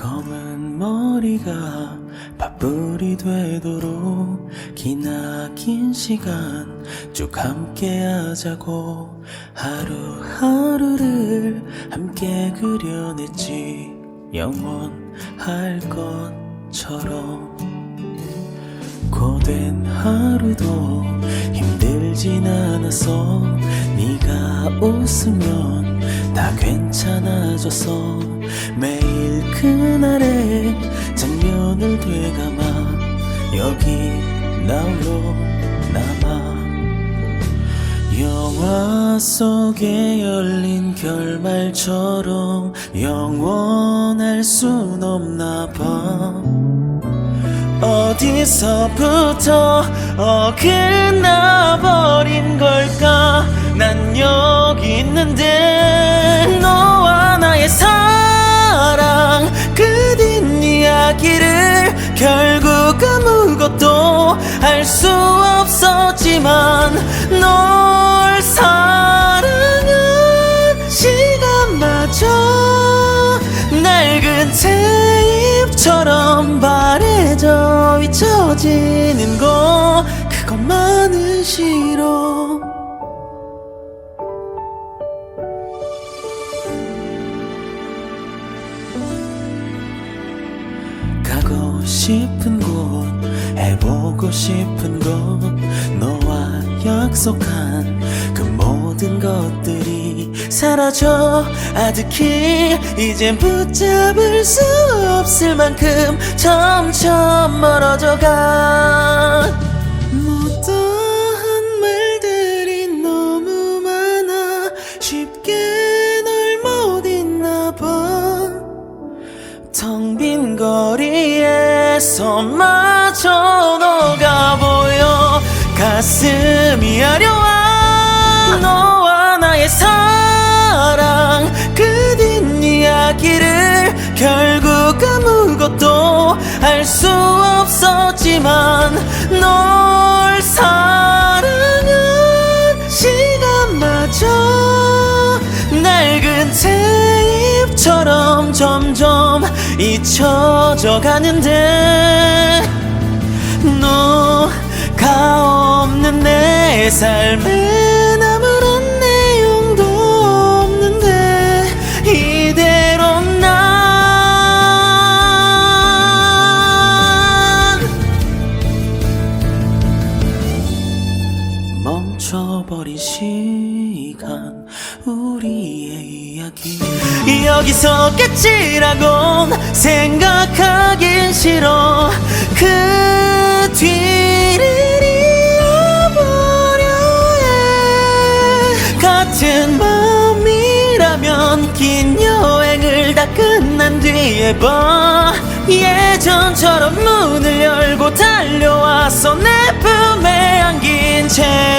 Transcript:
검은 머리가 밥풀이 되도록 기나긴 시간 쭉 함께 하자고 하루하루를 함께 그려냈지. 영원할 것처럼 고된 하루도 힘들진 않았어 네가 웃으면 다 괜찮아졌어 매일 그날의 장면을 되감아 여기 나 홀로 남아. 영화 속에 열린 결말처럼 영원할 순 없나 봐. 어디서부터 어긋나 버린 걸까? 난 여기 있는데 결국 아무것도 알수 없었지만 널 사랑한 시간마저 낡은 테이프처럼 바래져 잊혀지는 거 그것만은 싫어 싶은 곳 해보고 싶은 것 너와 약속한 그 모든 것들이 사라져. 아득히 이젠 붙잡을 수 없을 만큼 점점 멀어져가 거리에서 마저 너가 보여. 가슴이 아려와. 너와 나의 사랑. 그 뒷이야기를 결국 아무것도 알 수 없었지만 널 잊혀져 가는데 너가 없는 내 삶엔 아무런 내용도 없는데 이대로 난 멈춰버린 시간 우리의 이야기. 여기서 끝이라곤 생각하긴 싫어. 그 뒤를 이어버려 해. 같은 마음이라면 긴 여행을 다 끝난 뒤에 봐. 예전처럼 문을 열고 달려와서 내 품에 안긴 말.